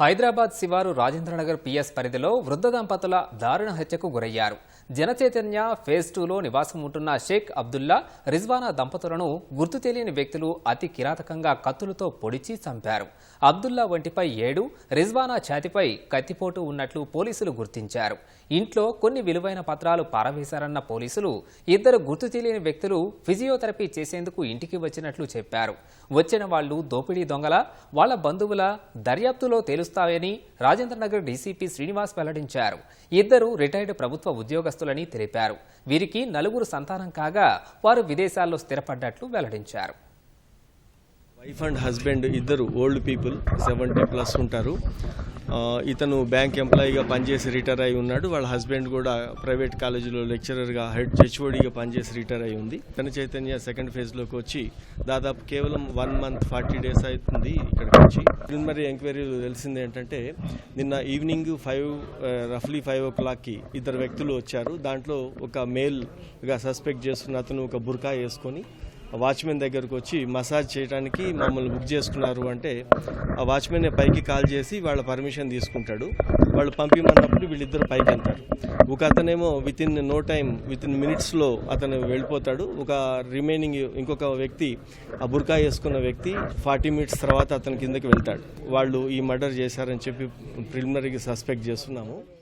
హైదరాబాద్ శివారు రాజేంద్రనగర్ పిఎస్ పరిధిలో వృద్ధ దంపతుల దారుణ హత్యకు గురయ్యారు. జనచైతన్య ఫేజ్ టూలో నివాసం ఉంటున్న షేక్ అబ్దుల్లా రిజ్వానా దంపతులను గుర్తు తెలియని వ్యక్తులు అతి కిరాతకంగా కత్తులతో పొడిచి చంపారు. అబ్దుల్లా వంటిపై ఏడు రిజ్వానా ఛాతిపై కత్తిపోటు ఉన్నట్లు పోలీసులు గుర్తించారు. ఇంట్లో కొన్ని విలువైన పత్రాలు పారవేశారన్న పోలీసులు ఇద్దరు గుర్తు తెలియని వ్యక్తులు ఫిజియోథెరపీ చేసేందుకు ఇంటికి వచ్చినట్లు చెప్పారు. వచ్చిన వాళ్ళు దోపిడీ దొంగల వాళ్ళ బంధువుల దర్యాప్తులో నిలుస్తాయని రాజేంద్రనగర్ డీసీపీ శ్రీనివాస్ వెల్లడించారు. ఇద్దరు రిటైర్డ్ ప్రభుత్వ ఉద్యోగస్తులని తెలిపారు. వీరికి నలుగురు సంతానం కాగా వారు విదేశాల్లో స్థిరపడ్డట్లు వెల్లడించారు. వైఫ్ అండ్ హస్బెండ్ ఇద్దరు ఓల్డ్ పీపుల్ సెవెంటీ ప్లస్ ఉంటారు. ఇతను బ్యాంక్ ఎంప్లాయీగా పనిచేసి రిటైర్ అయి ఉన్నాడు. వాళ్ళ హస్బెండ్ కూడా ప్రైవేట్ కాలేజీలో లెక్చరర్గా హెడ్ హెచ్ఓడిగా పనిచేసి రిటైర్ అయి ఉంది. తన చైతన్య సెకండ్ ఫేజ్లోకి వచ్చి దాదాపు కేవలం వన్ మంత్ ఫార్టీ డేస్ అవుతుంది ఇక్కడికి వచ్చి. ప్రిలిమినరీ ఎంక్వైరీలో తెలిసింది ఏంటంటే నిన్న ఈవినింగ్ ఫైవ్ రఫ్లీ ఫైవ్ ఓ క్లాక్కి ఇద్దరు వ్యక్తులు వచ్చారు. దాంట్లో ఒక మేల్గా సస్పెక్ట్ చేస్తున్న అతను ఒక బుర్కా వేసుకొని వాచ్మెన్ దగ్గరకు వచ్చి మసాజ్ చేయడానికి మమ్మల్ని బుక్ చేసుకున్నారు అంటే ఆ వాచ్మెన్ పైకి కాల్ చేసి వాళ్ళ పర్మిషన్ తీసుకుంటాడు. వాళ్ళు పంపిమన్నప్పుడు వీళ్ళిద్దరు పైకి వెళ్తారు. ఒక అతనేమో within no time within మినిట్స్లో అతను వెళ్ళిపోతాడు. ఒక రిమైనింగ్ ఇంకొక వ్యక్తి ఆ బుర్కా వేసుకున్న వ్యక్తి ఫార్టీ మినిట్స్ తర్వాత అతని కిందకి వెళ్తాడు. వాళ్ళు ఈ మర్డర్ చేశారని చెప్పి ప్రిలిమినరీగా సస్పెక్ట్ చేస్తున్నాము.